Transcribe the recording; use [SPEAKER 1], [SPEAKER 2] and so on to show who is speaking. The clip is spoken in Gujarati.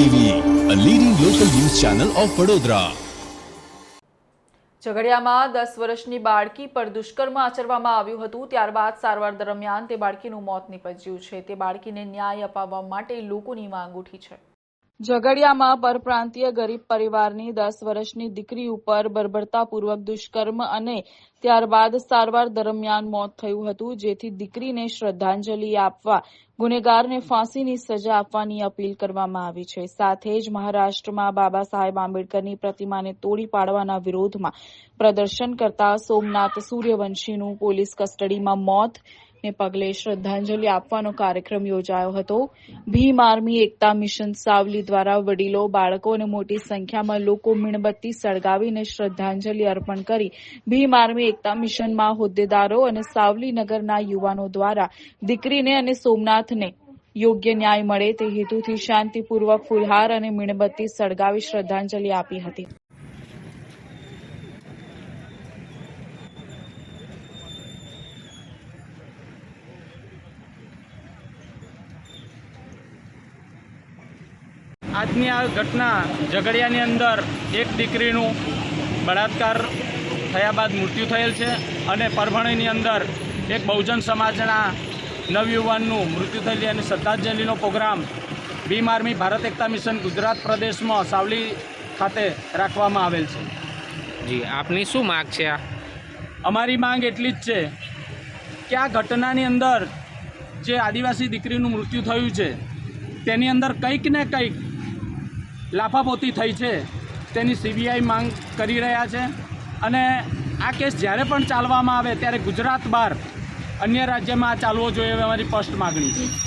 [SPEAKER 1] TV a leading local news channel of Vadodara
[SPEAKER 2] ઝઘડિયામાં દસ વર્ષની બાળકી પર દુષ્કર્મ આચરવામાં આવ્યું હતું. ત્યારબાદ સારવાર દરમિયાન તે બાળકીનું મોત નીપજ્યું છે. તે બાળકીને ન્યાય અપાવવા માટે લોકોની માંગ ઉઠી છે. ઝઘડિયામાં પરપ્રાંતીય ગરીબ પરિવારની દસ વર્ષની દીકરી ઉપર બર્બરતાપૂર્વક દુષ્કર્મ અને ત્યારબાદ સારવાર દરમિયાન મોત થયું હતું, જેથી દીકરીને શ્રદ્ધાંજલિ આપવા, ગુનેગારને ફાંસીની સજા આપવાની અપીલ કરવામાં આવી છે. સાથે જ મહારાષ્ટ્રમાં બાબા સાહેબ આંબેડકરની પ્રતિમાને તોડી પાડવાના વિરોધમાં પ્રદર્શન કરતા સોમનાથ સૂર્યવંશીનું પોલીસ કસ્ટડીમાં મોત ને પગલે શ્રદ્ધાંજલિ આપવાનો કાર્યક્રમ યોજાયો હતો. ભીમ આર્મી એકતા મિશન સાવલી દ્વારા વડીલો, બાળકો અને મોટી સંખ્યામાં લોકો મીણબત્તી સળગાવીને શ્રદ્ધાંજલિ અર્પણ કરી ભીમ આર્મી એકતા મિશનમાં હોદ્દેદારો અને સાવલી નગરના યુવાનો દ્વારા દીકરીને અને સોમનાથને યોગ્ય ન્યાય મળે તે હેતુથી શાંતિપૂર્વક ફુલહાર અને મીણબત્તી સળગાવી શ્રદ્ધાંજલિ આપી હતી.
[SPEAKER 3] આજની આ ઘટના ઝઘડિયાની અંદર એક દીકરીનું બળાત્કાર થયા બાદ મૃત્યુ થયેલ છે અને પરભણીની અંદર એક બહુજન સમાજના નવયુવાનનું મૃત્યુ થયેલ અને શ્રદ્ધાંજલિનો program Bhim army Bharat Ekta mission Gujarat પ્રદેશમાં સાવલી ખાતે રાખવામાં આવેલ છે.
[SPEAKER 4] જી આપની શું માગ છે આ?
[SPEAKER 3] અમારી માંગ એટલી જ છે કે આ ઘટનાની અંદર જે આદિવાસી દીકરીનું મૃત્યુ થયું છે તેની અંદર કંઈક ને કંઈક લાફાપોતી થઈ છે. તેની સીબીઆઈ માંગ કરી રહ્યા છે. અને આ કેસ જ્યારે પણ ચાલવામાં આવે ત્યારે ગુજરાત બહાર અન્ય રાજ્યમાં ચાલવો જોઈએ અમારી સ્પષ્ટ માગણી છે.